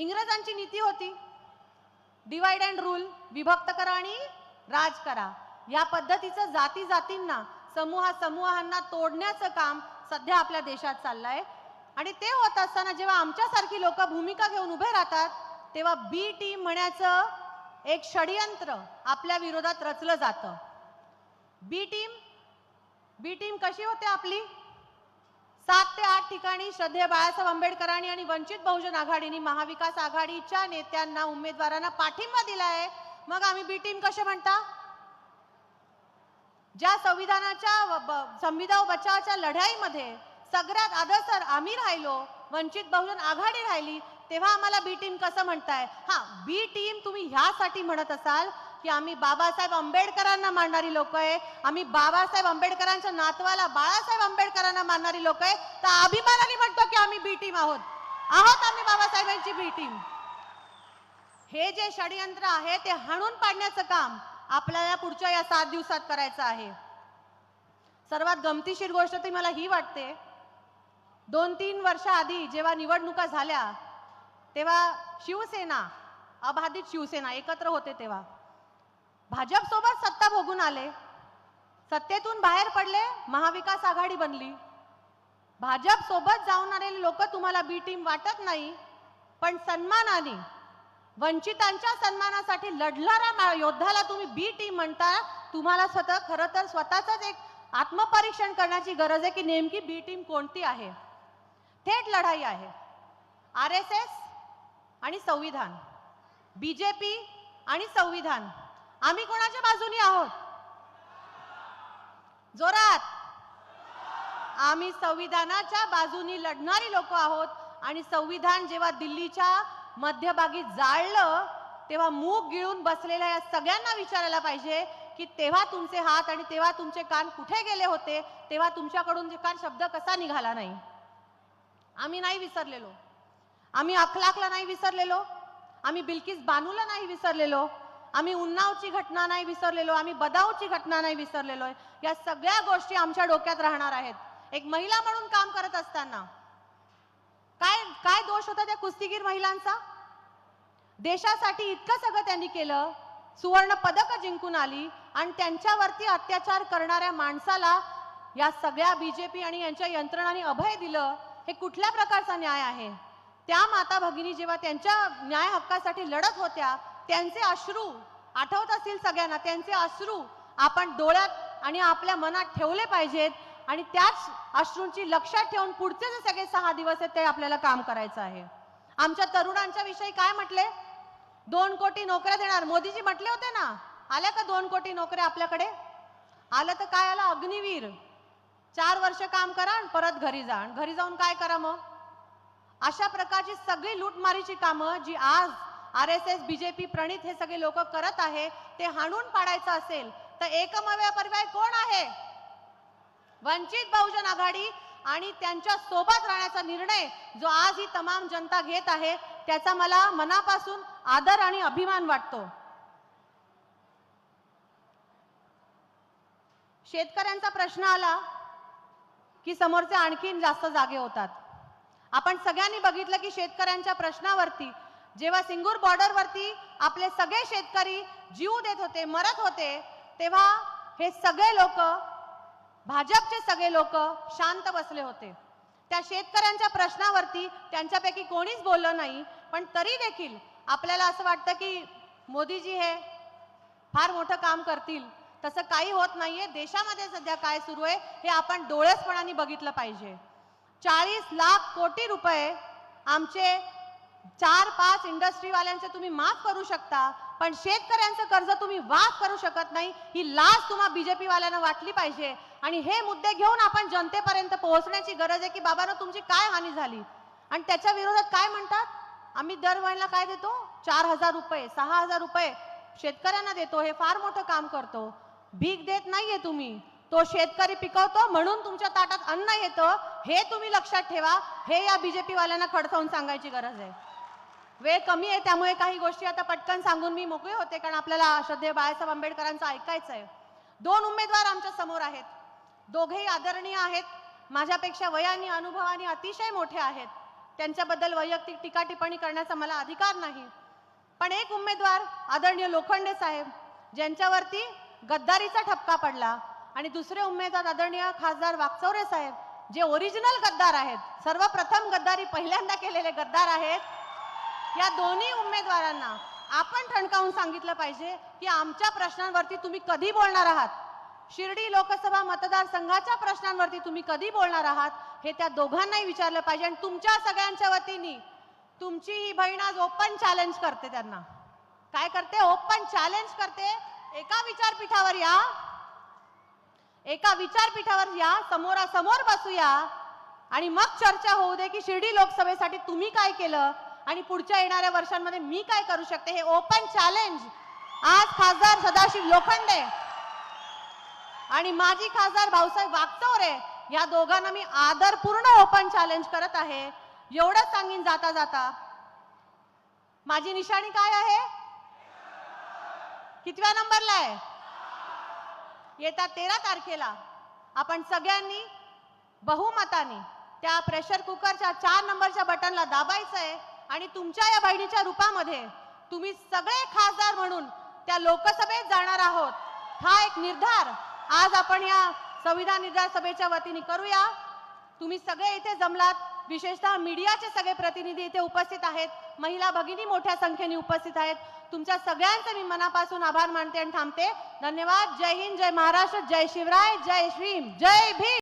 इंग्रजांची नीती होती. Divide and rule विभक्त करा आणि राज करा. या पद्धतीचं जाती जातींना समूहा समूहांना तोडण्याचं काम सध्या आपल्या देशात चाललंय. आणि ते होत असताना जेव्हा आमच्यासारखी लोक भूमिका घेऊन उभे राहतात तेव्हा बी टीम म्हणायचं एक षडयंत्र आपल्या विरोधात रचलं जातं. बी टीम बी टीम कशी होते आपली? सात ते आठ ठिकाणी श्रद्धेय बाळासाहेब आंबेडकरांनी आणि वंचित बहुजन आघाडीने महाविकास आघाडीच्या नेत्यांना उमेदवारांना पाठिंबा दिलाय. मग आम्ही बी टीम कसे म्हणता? ज्या संविधानाच्या संविधान बचावाच्या लढाईमध्ये सगळ्यात आदर्सर आम्ही राहिलो वंचित बहुजन आघाडी राहिली तेव्हा आम्हाला बी टीम कसं म्हणताय? हा बी टीम तुम्ही ह्यासाठी म्हणत असाल की आम्ही बाबासाहेब आंबेडकरांना मानणारी लोक आहे. आम्ही बाबासाहेब आंबेडकरांच्या नातवाला बाळासाहेब आंबेडकरांना मानणारी लोक आहे. तर अभिमानाने म्हणतो की आम्ही बी टीम आहोत. आहोत आम्ही बाबासाहेबांची बी टीम हे जे षडयंत्र आहे ते हाणून पाडण्याचं काम आपल्याला पुढच्या या सात दिवसात करायचं आहे. सर्वात गमतीशीर गोष्ट ती मला ही वाटते दोन तीन वर्षाआधी जेव्हा निवडणुका झाल्या तेव्हा शिवसेना अबाधित शिवसेना एकत्र होते तेव्हा. भाजप सोबत सत्ता भोगून आले. सत्तेतून बाहेर पडले महाविकास आघाडी बनली. भाजप सोबत जाऊन आलेले लोक तुम्हाला बी टीम वाटत नाही पण सन्मानाने वंचितांच्या सन्मानासाठी लढणाऱ्या योद्धाला तुम्ही बी टीम म्हणता तुम्हाला स्वतः खरं तर स्वतःच एक आत्मपरीक्षण करण्याची गरज आहे की नेमकी बी टीम कोणती आहे? थेट लढाई आहे. आर एस एस आणि संविधान. बीजेपी आणि संविधान. आम्ही कोणाच्या बाजूनी आहोत? जोरात. आम्ही संविधानाच्या बाजूनी लढणारी लोक आहोत आणि संविधान जेव्हा दिल्लीच्या मध्यभागी जाळलं तेव्हा मूग गिळून बसलेल्या या सगळ्यांना विचारायला पाहिजे की तेव्हा तुमचे हात आणि तेव्हा तुमचे कान कुठे गेले होते? तेव्हा तुमच्याकडून जे कान शब्द कसा निघाला नाही? आम्ही नाही विसरलेलो. आम्ही अखलाकला नाही विसरलेलो. आम्ही बिल्किस बानूला नाही विसरलेलो. आम्ही उन्नावची घटना नाही विसरलेलो आम्ही बदावची घटना नाही विसरलेलो. या सगळ्या गोष्टी आमच्या डोक्यात राहणार आहेत. एक महिला म्हणून काम करत असताना काय काय दोष होता त्या कुस्तीगीर महिलांचा? देशासाठी इतकं सगळं त्यांनी केलं सुवर्ण पदक जिंकून आली आणि त्यांच्यावरती अत्याचार करणाऱ्या माणसाला या सगळ्या बीजेपी आणि यांच्या यंत्रणांनी अभय दिलं हे कुठल्या प्रकारचा न्याय आहे? त्या माता भगिनी जेव्हा त्यांच्या न्याय हक्कासाठी लढत होत्या त्यांचे अश्रू आठवत असतील सगळ्यांना त्यांचे अश्रू आपण डोळ्यात आणि आपल्या मनात ठेवले पाहिजेत आणि त्याच अश्रूंची लक्षात ठेवून पुढचे जे सगळे सहा दिवस आहेत ते आपल्याला काम करायचं आहे. आमच्या तरुणांच्या विषयी काय म्हटले? दोन कोटी नोकऱ्या देणार. मोदीजी म्हटले होते ना? आल्या का दोन कोटी नोकऱ्या आपल्याकडे? आलं तर काय आलं? अग्निवीर. चार वर्ष काम करा आणि परत घरी जा. घरी जाऊन काय करा मग? अशा प्रकारची सगळी लूटमारीची कामं जी आज आर एस एस बीजेपी प्रणित हे सगळे लोक करत आहे. ते हाणून पाडायचं असेल तर एकमेव पर्याय कोण आहे? वंचित बहुजन आघाडी आणि त्यांच्यासोबत राहण्याचा निर्णय जो आज ही तमाम जनता घेत आहे त्याचा मला मनापासून आदर आणि अभिमान वाटतो. शेतकऱ्यांचा प्रश्न आला की समोरचे आणखीन जास्त जागे होतात. आपण सगळ्यांनी बघितलं की शेतकऱ्यांच्या प्रश्नावरती जेव्हा सिंगूर बॉर्डरवरती आपले सगळे शेतकरी जीव देत होते मरत होते तेव्हा हे सगळे लोक भाजपचे सगळे लोक शांत बसले होते. त्या शेतकऱ्यांच्या प्रश्नावरती त्यांच्यापैकी कोणीच बोललं नाही पण तरी देखील आपल्याला असं वाटतं की मोदीजी हे फार मोठं काम करतील. तसं काही होत नाहीये. देशामध्ये सध्या काय सुरू आहे हे आपण डोळेसपणाने बघितलं पाहिजे. चाळीस लाख कोटी रुपये आमचे चार पाच इंडस्ट्रीवाल्यांचे तुम्ही माफ करू शकता पण शेतकऱ्यांचं कर्ज तुम्ही वाफ करू शकत नाही. ही लाच तुम्हाला बीजेपी वाल्यांना वाटली पाहिजे. आणि हे मुद्दे घेऊन आपण जनतेपर्यंत पोहोचण्याची गरज आहे की बाबांना तुमची काय हानी झाली? आणि त्याच्या विरोधात काय म्हणतात? आम्ही दर महिन्याला काय देतो? चार हजार रुपये सहा हजार रुपये शेतकऱ्यांना देतो. हे फार मोठं काम करतो. भीक देत नाहीये तुम्ही. तो शेतकरी पिकवतो म्हणून तुमच्या ताटात अन्न येतं. हे तुम्ही लक्षात ठेवा. हे या बीजेपी वाल्यांना खडसावून सांगायची गरज आहे. वेळ कमी आहे त्यामुळे काही गोष्टी आता पटकन सांगून मी मोकळे होते कारण आपल्याला श्रद्धेय बाळासाहेब आंबेडकरांचं ऐकायचं आहे. दोन उमेदवार आमच्यासमोर आहेत. दोघेही आदरणीय आहेत. माझ्यापेक्षा वयाने अनुभवाने अतिशय मोठे आहेत. त्यांच्याबद्दल वैयक्तिक टीका टिप्पणी करण्याचा मला अधिकार नाही. पण एक उमेदवार आदरणीय लोखंडे साहेब ज्यांच्यावरती गद्दारीचा ठपका पडला आणि दुसरे उमेदवार आदरणीय खासदार वागचौरे साहेब जे ओरिजिनल गद्दार आहेत सर्वप्रथम गद्दारी पहिल्यांदा केलेले गद्दार आहेत या दोन्ही उमेदवारांना आपण ठणकावून सांगितलं पाहिजे की आमच्या प्रश्नांवरती तुम्ही कधी बोलणार आहात? शिर्डी लोकसभा मतदारसंघाच्या प्रश्नांवरती तुम्ही कधी बोलणार आहात? हे त्या दोघांनाही विचारलं पाहिजे आणि तुमच्या सगळ्यांच्या वतीने तुमची ही बहीण आज ओपन चॅलेंज करते त्यांना. काय करते? ओपन चॅलेंज करते. एका विचारपीठावर या. एका विचारपीठावर या. समोरासमोर बसूया. आणि मग चर्चा होऊ दे की शिर्डी लोकसभेसाठी तुम्ही काय केलं? आणि पुढच्या येणाऱ्या वर्षांमध्ये मी काय करू शकते हे ओपन चॅलेंज आज खासदार सदाशिव लोखंडे आणि माजी खासदार भाऊसाहेब वागचौरे या दोघांना मी आदरपूर्ण ओपन चॅलेंज करत आहे. एवढंच सांगीन जाता जाता. माझी निशाणी काय आहे? कितव्या नंबरला आहे? येत्या तेरा तारखेला. आपण सगळ्यांनी बहुमताने त्या प्रेशर कुकरच्या चार नंबरच्या बटनला दाबायचं आहे आणि तुमच्या या बहिणीच्या रूपामध्ये तुम्ही सगळे खासदार म्हणून त्या लोकसभेत जाणार आहोत. हा एक निर्धार आज आपण या संविधान निर्धार सभेच्या वतीने करूया. तुम्ही सगळे इथे जमलात. विशेषतः मीडियाचे सगळे प्रतिनिधी इथे उपस्थित आहेत. महिला भगिनी मोठ्या संख्येने उपस्थित आहेत. तुमच्या सगळ्यांचे मी मनापासून आभार मानते आणि थांबते. धन्यवाद. जय हिंद. जय महाराष्ट्र. जय शिवराय. जय श्रीम. जय भीम.